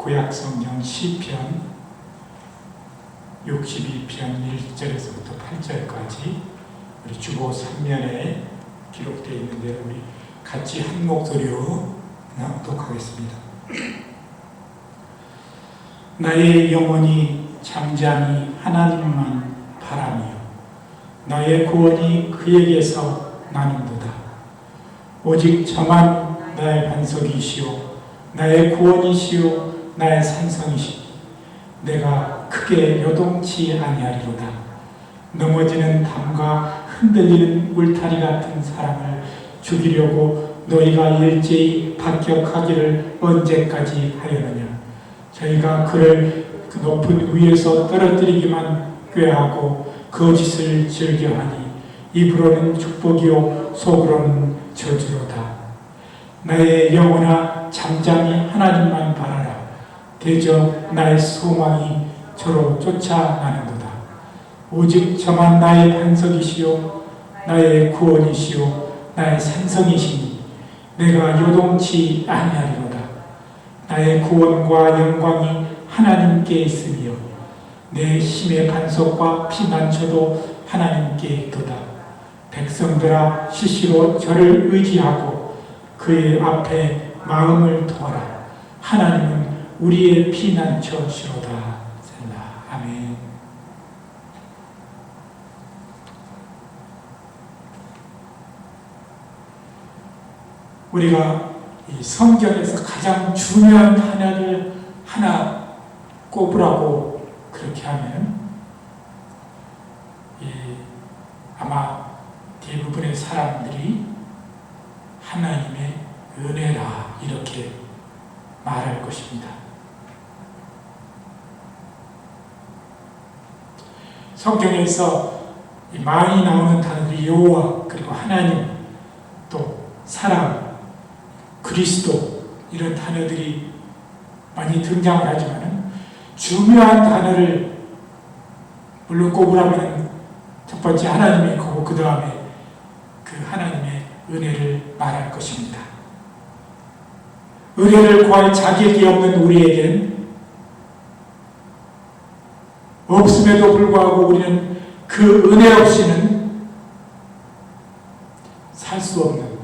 구약 성경 시편 62편 1절에서부터 8절까지 우리 주보 3면에 기록되어 있는데 우리 같이 한 목소리로 낭독하겠습니다. 나의 영혼이 잠잠히 하나님만 바라며 나의 구원이 그에게서 나는도다. 오직 저만 나의 반석이시오 나의 구원이시오 나의 산성이시오 내가 크게 요동치 아니하리로다. 넘어지는 담과 흔들리는 울타리 같은 사람을 죽이려고 너희가 일제히 합격하기를 언제까지 하려느냐. 저희가 그를 그 높은 위에서 떨어뜨리기만 꾀하고 거짓을 즐겨하니 입으로는 축복이요 속으로는 저주로다. 나의 영혼아 잠잠히 하나님만 바라라. 대저 나의 소망이 저로 쫓아나는도다. 오직 저만 나의 반석이시요 나의 구원이시요 나의 산성이시니 내가 요동치 아니하리로다. 나의 구원과 영광이 하나님께 있으며 내 힘의 반석과 피난처도 하나님께 있도다. 백성들아 시시로 저를 의지하고 그의 앞에 마음을 두어라. 하나님은 우리의 피난처시로다. 아멘. 우리가 이 성경에서 가장 중요한 단어를 하나 꼽으라고 그렇게 하면 이 아마 대부분의 사람들이 하나님의 은혜라 이렇게 말할 것입니다. 성경에서 많이 나오는 단어들이 여호와 그리고 하나님 또 사랑 그리스도 이런 단어들이 많이 등장을 하지만 중요한 단어를 물론 꼽으라면 첫 번째 하나님의 거고 그 다음에 그 하나님의 은혜를 말할 것입니다. 은혜를 구할 자격이 없는 우리에겐 없음에도 불구하고 우리는 그 은혜 없이는 살 수 없는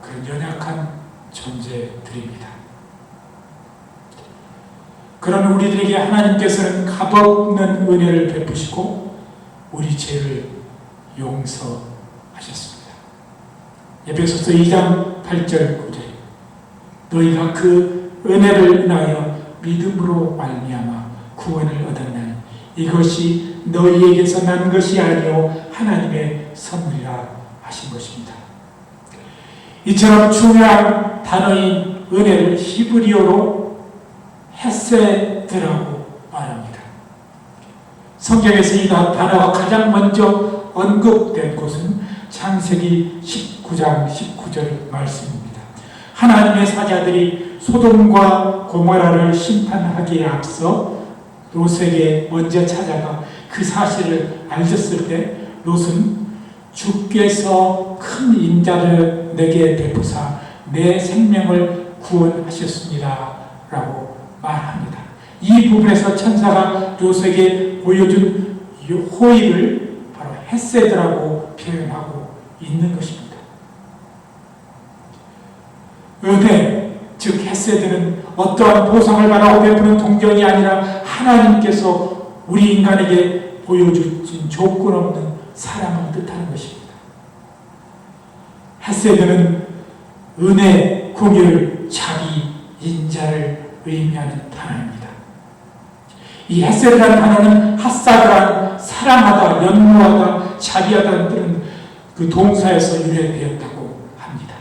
그런 연약한 존재들입니다. 그런 우리들에게 하나님께서는 값없는 은혜를 베푸시고 우리 죄를 용서하셨습니다. 에베소서 2장 8절 9절 너희가 그 은혜를 인하여 믿음으로 말미암아 구원을 얻었나니 이것이 너희에게서 난 것이 아니요 하나님의 선물이라 하신 것입니다. 이처럼 중요한 단어인 은혜를 히브리어로 헤세드라고 말합니다. 성경에서 이 단어가 가장 먼저 언급된 곳은 창세기 19장 19절 말씀입니다. 하나님의 사자들이 소돔과 고모라를 심판하기에 앞서 롯에게 먼저 찾아가 그 사실을 알렸을 때 롯은 주께서 큰 인자를 내게 베푸사 내 생명을 구원하셨습니다. 라고 말합니다. 이 부분에서 천사가 롯에게 보여준 호의를 바로 헤세드라고 표현하고 있는 것입니다. 은혜, 즉 헤세드는 어떠한 보상을 바라고 베푸는 동정이 아니라 하나님께서 우리 인간에게 보여주신 조건 없는 사랑을 뜻하는 것입니다. 헤세드는 은혜, 공유, 자비, 인자를 의미하는 단어입니다. 이 헤세드라는 단어는 핫사드란 사랑하다, 연모하다, 자비하다는 그 동사에서 유래되었다고 합니다.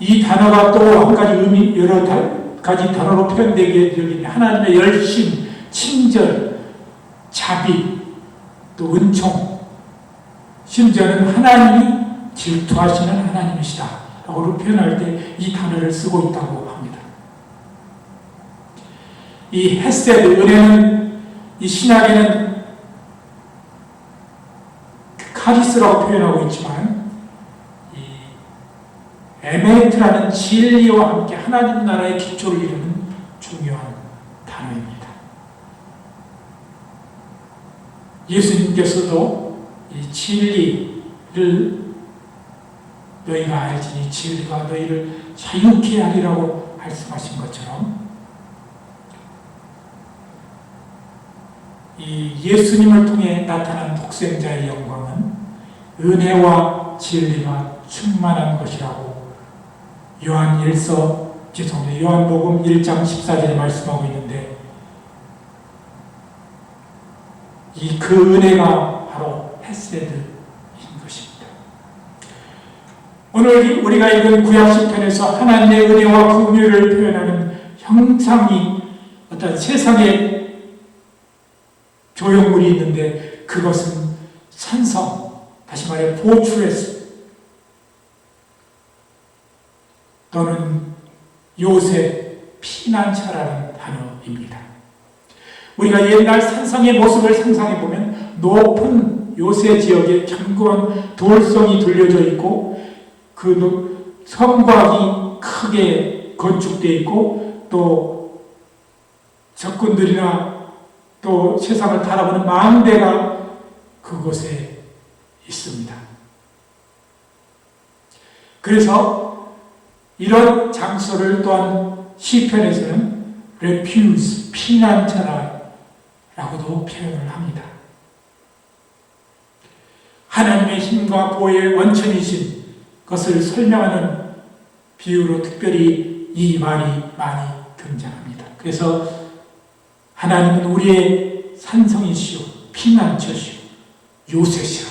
이 단어가 또 한 가지 의미, 여러 가지 단어로 표현되게 되기 하나님의 열심, 친절, 자비, 또 은총, 심지어는 하나님이 질투하시는 하나님이시다. 라고 표현할 때 이 단어를 쓰고 있다고 합니다. 이 헤세드, 은혜는 이 신학에는 카리스라고 표현하고 있지만 이 에메트라는 진리와 함께 하나님 나라의 기초를 이루는 중요한 단어입니다. 예수님께서도 이 진리를 너희가 알지니 진리가 너희를 자유케 하리라고 말씀하신 것처럼 이 예수님을 통해 나타난 독생자의 영광은 은혜와 진리가 충만한 것이라고 요한 1서 죄송합니다. 요한복음 1장 14절에 말씀하고 있는데 이 그 은혜가 바로 헤세드인 것입니다. 오늘 우리가 읽은 구약 시편에서 하나님의 은혜와 긍휼을 표현하는 형상이 어떤 세상의 조형물이 있는데 그것은 산성, 다시 말해 포트레스 또는 요새 피난처라는 단어입니다. 우리가 옛날 산성의 모습을 상상해 보면 높은 요새 지역에 견고한 돌성이 둘려져 있고 그 성곽이 크게 건축되어 있고 또 적군들이나 또 세상을 바라보는 망대가 그곳에 있습니다. 그래서 이런 장소를 또한 시편에서는 refuse, 피난처라고도 표현을 합니다. 하나님의 힘과 보호의 원천이신 것을 설명하는 비유로 특별히 이 말이 많이 등장합니다. 그래서 하나님은 우리의 산성이시오, 피난처시오, 요새시라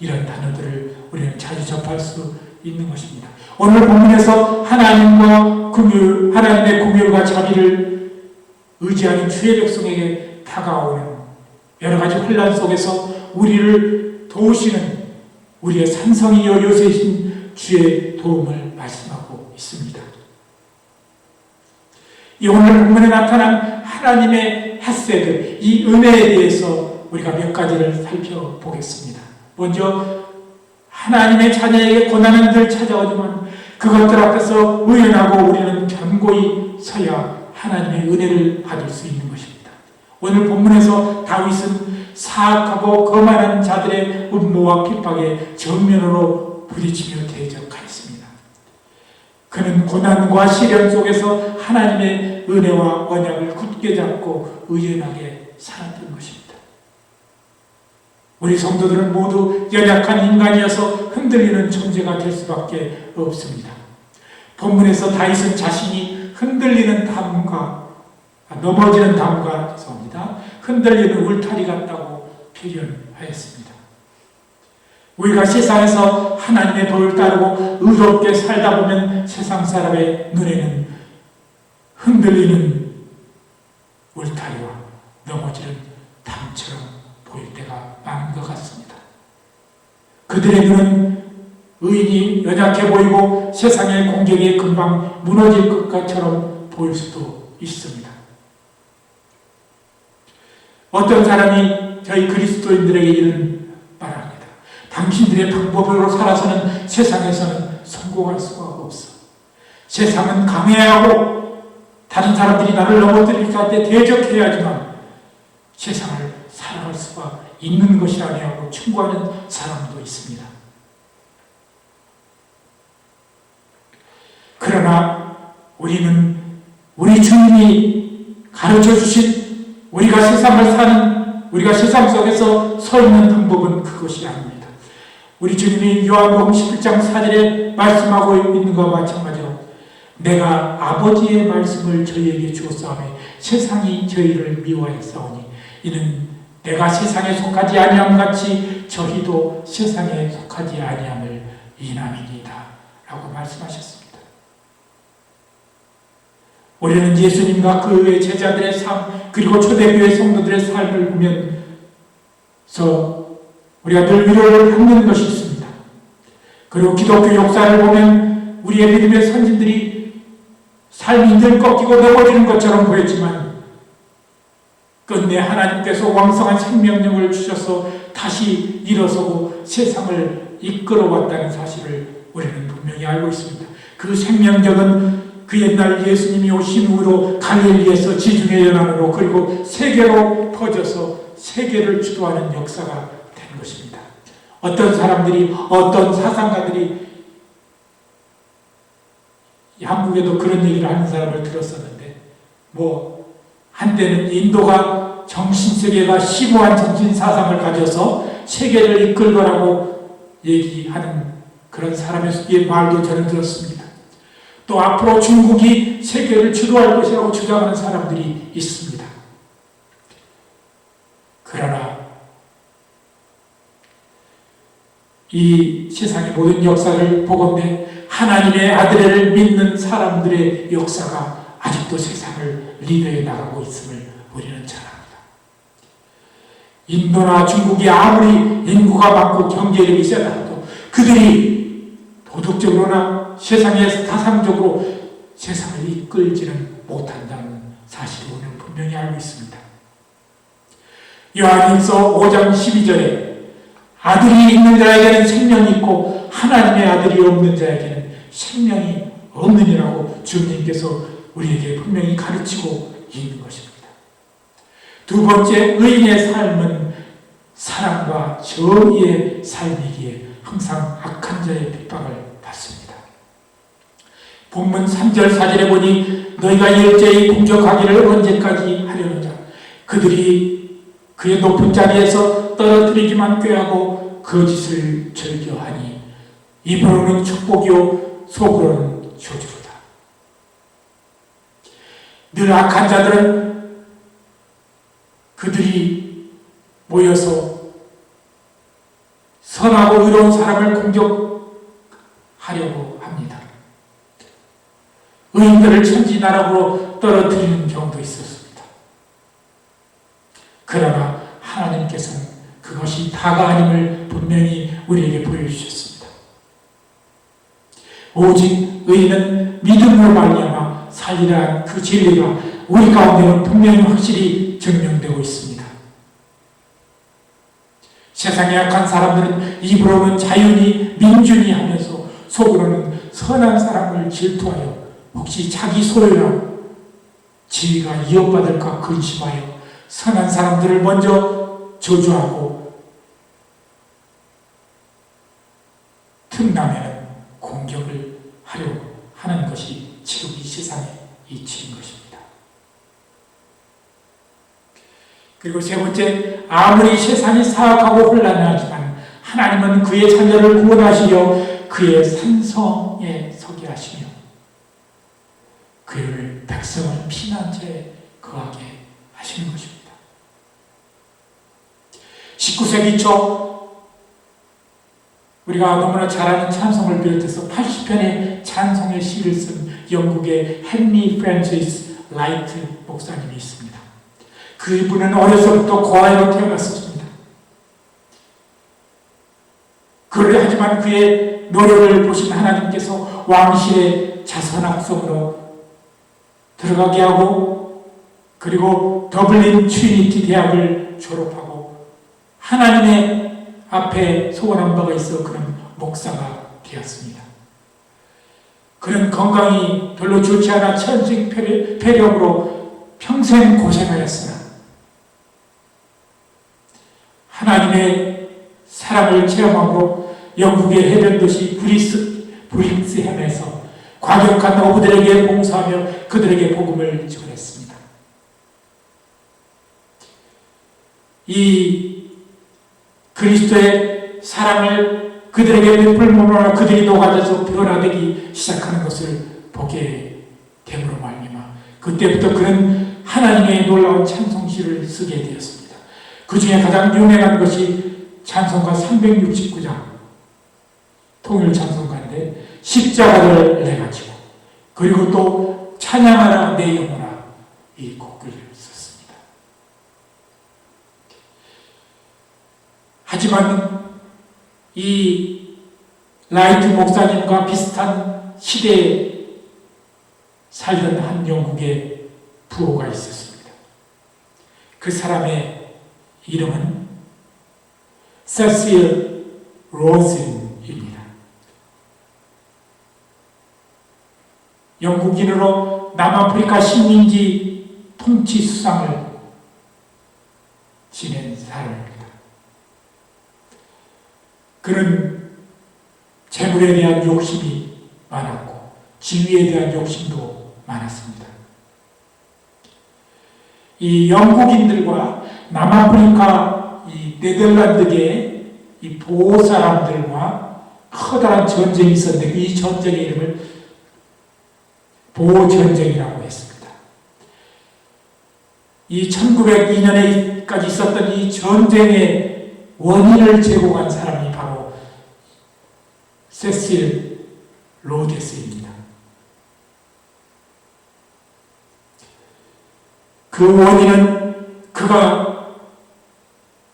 이런 단어들을 우리는 자주 접할 수 있는 것입니다. 오늘 본문에서 하나님과 금율, 하나님의 금율과 자비를 의지하는 주의 백성에게 다가오는 여러 가지 혼란 속에서 우리를 도우시는 우리의 산성이여 요새신 주의 도움을 말씀하고 있습니다. 이 오늘 본문에 나타난 하나님의 햇세드, 이 은혜에 대해서 우리가 몇 가지를 살펴보겠습니다. 먼저 하나님의 자녀에게 고난은 늘 찾아오지만 그것들 앞에서 의연하고 우리는 견고히 서야 하나님의 은혜를 받을 수 있는 것입니다. 오늘 본문에서 다윗은 사악하고 거만한 자들의 음모와 핍박에 정면으로 부딪히며 대적하였습니다. 그는 고난과 시련 속에서 하나님의 은혜와 언약을 굳게 잡고 의연하게 살았던 것입니다. 우리 성도들은 모두 연약한 인간이어서 흔들리는 존재가 될 수밖에 없습니다. 본문에서 다윗은 자신이 흔들리는 담과 아, 넘어지는 담과 죄송합니다. 흔들리는 울타리 같다고 표현하였습니다. 우리가 세상에서 하나님의 법을 따르고 의롭게 살다 보면 세상 사람의 눈에는 흔들리는 울타리와 넘어지는 담처럼 보일 때가 많은 것 같습니다. 그들의 눈은 의인이 연약해 보이고 세상의 공격에 금방 무너질 것처럼 보일 수도 있습니다. 어떤 사람이 저희 그리스도인들에게 이런 말합니다. 당신들의 방법으로 살아서는 세상에서는 성공할 수가 없어. 세상은 강해하고 다른 사람들이 나를 넘어뜨릴 때 대적해야지만 세상을 수가 있는 것이라고 충고하는 사람도 있습니다. 그러나 우리는 우리 주님이 가르쳐 주신 우리가 세상을 사는 우리가 세상 속에서 서 있는 방법은 그것이 아닙니다. 우리 주님이 요한복음 11장 4절에 말씀하고 있는 것과 마찬가지로 내가 아버지의 말씀을 저희에게 주었사오매 세상이 저희를 미워했사오니 이는 내가 세상에 속하지 아니함 같이 저희도 세상에 속하지 아니함을 인함이니다 라고 말씀하셨습니다. 우리는 예수님과 그의 제자들의 삶 그리고 초대교회 성도들의 삶을 보면서 우리가 늘 위로를 받는 것이 있습니다. 그리고 기독교 역사를 보면 우리의 믿음의 선진들이 삶이 늘 꺾이고 넘어지는 것처럼 보였지만 끝내 하나님께서 왕성한 생명력을 주셔서 다시 일어서고 세상을 이끌어왔다는 사실을 우리는 분명히 알고 있습니다. 그 생명력은 그 옛날 예수님이 오신 후로 갈릴리에서 지중해 연안으로 그리고 세계로 퍼져서 세계를 주도하는 역사가 된 것입니다. 어떤 사람들이 어떤 사상가들이 한국에도 그런 얘기를 하는 사람을 들었었는데 뭐 한때는 인도가 정신세계가 심오한 정신 사상을 가져서 세계를 이끌 거라고 얘기하는 그런 사람의 말도 저는 들었습니다. 또 앞으로 중국이 세계를 주도할 것이라고 주장하는 사람들이 있습니다. 그러나 이 세상의 모든 역사를 보건대 하나님의 아들을 믿는 사람들의 역사가 아직도 세상을 리더해 나가고 있음을 우리는 잘 압니다. 인도나 중국이 아무리 인구가 많고 경제력이 세다도 그들이 도덕적으로나 세상의 타상적으로 세상을 이끌지는 못한다는 사실을 우리는 분명히 알고 있습니다. 요한일서 5장 12절에 아들이 있는 자에게는 생명이 있고 하나님의 아들이 없는 자에게는 생명이 없느니라고 주님께서 우리에게 분명히 가르치고 있는 것입니다. 두 번째, 의인의 삶은 사랑과 정의의 삶이기에 항상 악한 자의 핍박을 받습니다. 본문 3절 4절에 보니 너희가 일제히 공격하기를 언제까지 하려느냐 그들이 그의 높은 자리에서 떨어뜨리기만 꾀하고 거짓을 즐겨하니 입으로는 축복이요 속으로는 저주로다. 늘 악한 자들은 그들이 모여서 선하고 의로운 사람을 공격하려고 합니다. 의인들을 천지나라로 떨어뜨리는 경우도 있었습니다. 그러나 하나님께서는 그것이 다가 아님을 분명히 우리에게 보여주셨습니다. 오직 의인은 믿음으로 말미암아 살리라 그 진리가 우리 가운데는 분명히 확실히 증명되고 있습니다. 세상에 약한 사람들은 입으로는 자유니 민준이 하면서 속으로는 선한 사람을 질투하여 혹시 자기 소유나 지위가 이어받을까 근심하여 선한 사람들을 먼저 저주하고 틈나면 공격을 하려 하는 것이 지금 이 세상의 이치인 것입니다. 그리고 세 번째, 아무리 세상이 사악하고 혼란하지만 하나님은 그의 자녀를 구원하시려 그의 산성에 서게 하시며 그를 백성을 피난처에 거하게 하시는 것입니다. 19세기 초 우리가 너무나 잘 아는 찬송을 비롯해서 80편의 찬송의 시를 쓴 영국의 헨리 프랜시스 라이트 목사님이 있습니다. 그분은 어려서부터 고아로 태어났었습니다. 그를 하지만 그의 노력을 보신 하나님께서 왕실의 자선 학성으로 들어가게 하고 그리고 더블린 트리니티 대학을 졸업하고 하나님의 앞에 소원한 바가 있어 그런 목사가 되었습니다. 그는 건강이 별로 좋지 않아 천식 폐렴으로 평생 고생하였으나 하나님의 사랑을 체험하고 영국의 해변 도시 브리스 브릭스햄에서 과격한 어부들에게 봉사하며 그들에게 복음을 전했습니다. 이 그리스도의 사랑을 그들에게 베풀므로 그들이 녹아져서 변화되기 시작하는 것을 보게 됨으로 말미암아 그때부터 그는 하나님의 놀라운 찬송시를 쓰게 되었습니다. 그 중에 가장 유명한 것이 찬송가 369장 통일 찬송가인데 십자가를 내가지고 그리고 또 찬양하라 내 영혼아 이 곡을 썼습니다. 하지만 이 라이트 목사님과 비슷한 시대에 살던 한 영국의 부호가 있었습니다. 그 사람의 이름은 세실 로즈입니다. 영국인으로 남아프리카 식민지 통치 수상을 지낸 사람입니다. 그는 재물에 대한 욕심이 많았고 지위에 대한 욕심도 많았습니다. 이 영국인들과 남아프리카 이 네덜란드계 이 보호 사람들과 커다란 전쟁이 있었는데 이 전쟁의 이름을 보호 전쟁이라고 했습니다. 이 1902년에까지 있었던 이 전쟁의 원인을 제공한 바로 세실 로데스입니다. 그 원인은 그가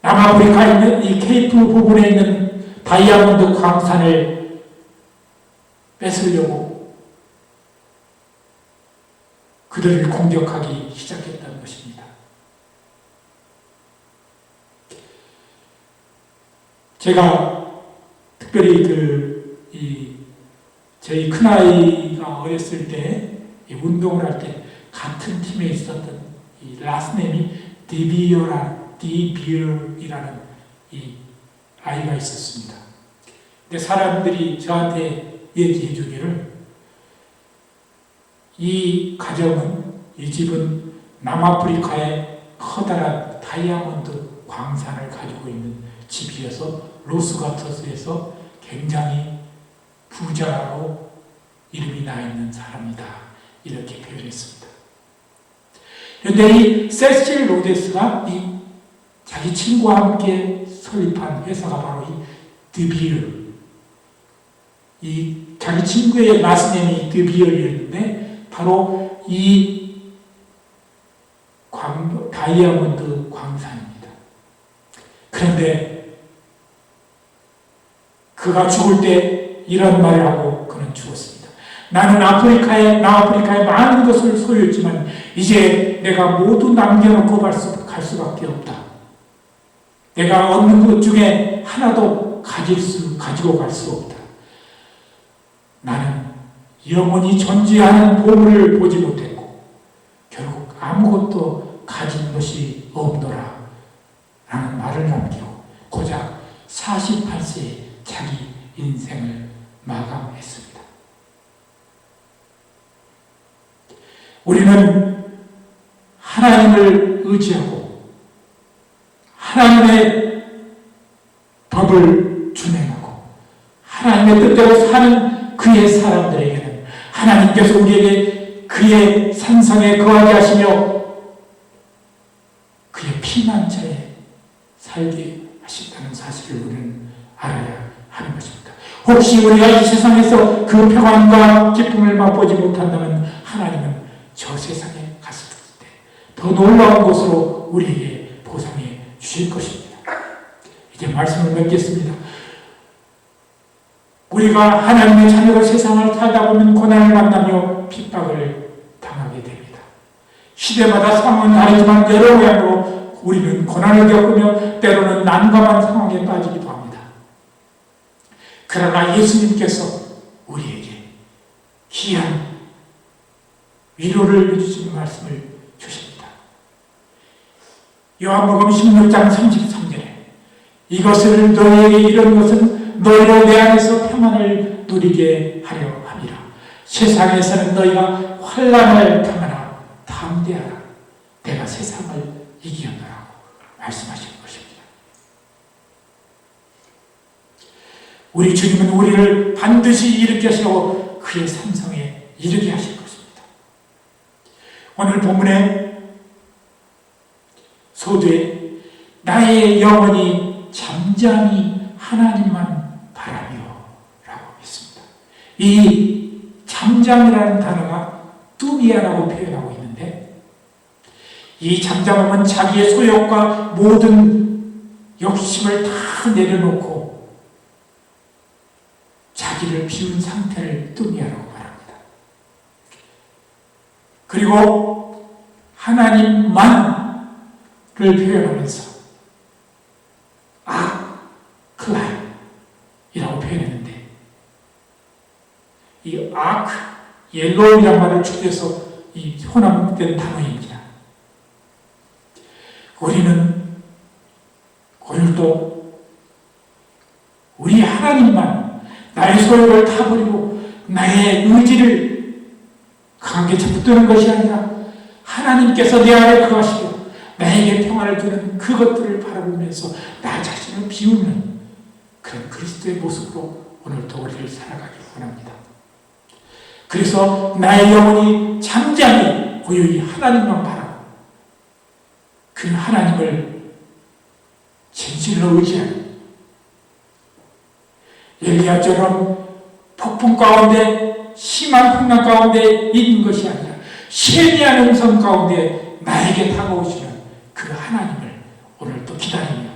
남아프리카에 있는 이 케이프 부분에 있는 다이아몬드 광산을 뺏으려고 그들을 공격하기 시작했다는 것입니다. 제가 특별히 그, 이, 저희 큰아이가 어렸을 때, 이 운동을 할 때 같은 팀에 있었던 이 라스네임이 디비어라, 디비어이라는 이 아이가 있었습니다. 근데 사람들이 저한테 얘기해 주기를 이 가정은, 이 집은 남아프리카의 커다란 다이아몬드 광산을 가지고 있는 집이어서 로스가터스에서 굉장히 부자로 이름이 나 있는 사람이다. 이렇게 표현했습니다. 그런데 이 세실 로데스가 이 자기 친구와 함께 설립한 회사가 바로 이 드비얼. 이 자기 친구의 라스네임이 드비얼이었는데 바로 이 광, 다이아몬드 광산입니다. 그런데 그가 죽을 때 이런 말을 하고 그는 죽었습니다. 나는 아프리카에, 남아프리카에 많은 것을 소유했지만 이제 내가 모두 남겨놓고 갈, 수, 갈 수밖에 없다. 내가 얻는 것 중에 하나도 가질 수, 가지고 갈 수 없다. 나는 영원히 존재하는 보물을 보지 못했고 결국 아무것도 가진 것이 없노라 라는 말을 남기고 고작 48세에 자기 인생을 마감했습니다. 우리는 하나님을 의지하고 하나님의 법을 준행하고 하나님의 뜻대로 사는 그의 사람들에게는 하나님께서 우리에게 그의 산성에 거하게 하시며 그의 피난처에 살게 하신다는 사실을 우리는 알아야 하는 것입니다. 혹시 우리가 이 세상에서 그 평안과 기쁨을 맛보지 못한다면 하나님은 저 세상에 갔을 때 더 놀라운 것으로 우리에게 보상해 주실 것입니다. 이제 말씀을 맺겠습니다. 우리가 하나님의 자녀로 세상을 살다 보면 고난을 만나며 핍박을 당하게 됩니다. 시대마다 상황은 다르지만 여러 모양으로 우리는 고난을 겪으며 때로는 난감한 상황에 빠지기도 합니다. 그러나 예수님께서 우리에게 귀한 위로를 해주시는 말씀을 주십니다. 요한복음 16장 33절에 이것을 너희에게 이런 것은 너희로 내 안에서 평안을 누리게 하려 함이라. 세상에서는 너희가 환란을 당하나 담대하라. 내가 세상을 이기었노라고 말씀하시는 것입니다. 우리 주님은 우리를 반드시 일으켜 세워 그의 산성에 이르게 하실 것입니다. 오늘 본문에 소두에 나의 영혼이 잠잠히 하나님만 바라며 라고 했습니다. 이 잠잠이라는 단어가 뚜비아라고 표현하고 있는데 이 잠잠함은 자기의 소욕과 모든 욕심을 다 내려놓고 자기를 비운 상태를 뚜미아라고 말합니다. 그리고 하나님만을 표현하면서 아크라이라고 표현했는데 이 아크 옐로우이란 말을 추대서 이 혼합된 단어입니다. 우리는 오늘도 우리 하나님만 나의 소욕을 다 버리고 나의 의지를 강하게 잡두는 것이 아니라 하나님께서 내 안에 거하시고 나에게 평안을 주는 그것들을 바라보면서 나 자신을 비우는 그런 그리스도의 모습으로 오늘도 우리를 살아가길 원합니다. 그래서 나의 영혼이 잠잠히 고요히 하나님만 바라고 그 하나님을 진실로 의지하는 엘리야처럼 폭풍 가운데 심한 풍랑 가운데 있는 것이 아니라 세미한 음성 가운데 나에게 다가오시는 그 하나님을 오늘 또 기다리며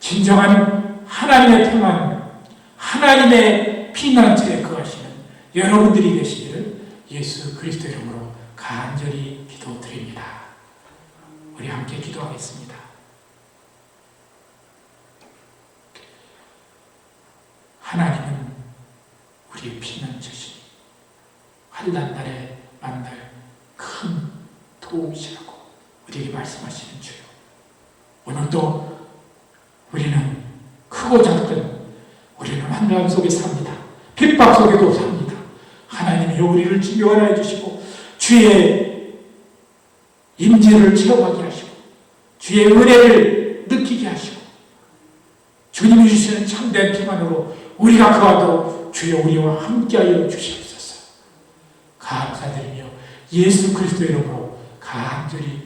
진정한 하나님의 평안, 하나님의 피난처에 거하시는 여러분들이 되시기를 예수 그리스도 이름으로 간절히 기도드립니다. 우리 함께 기도하겠습니다. 하나님은 우리의 피난처시니 환난 날에 만날 큰 도움이시라고 우리에게 말씀하시는 주요. 오늘도 우리는 크고 작든 우리는 환난 속에 삽니다. 핍박 속에도 삽니다. 하나님이 우리를 지원해 주시고 주의 임재를 체험하게 하시고 주의 은혜를 느끼게 하시고 주님이 주시는 참된 평안으로 우리가 거하도록 주여 우리와 함께하여 주시옵소서. 감사드리며 예수 그리스도 이름으로 간절히.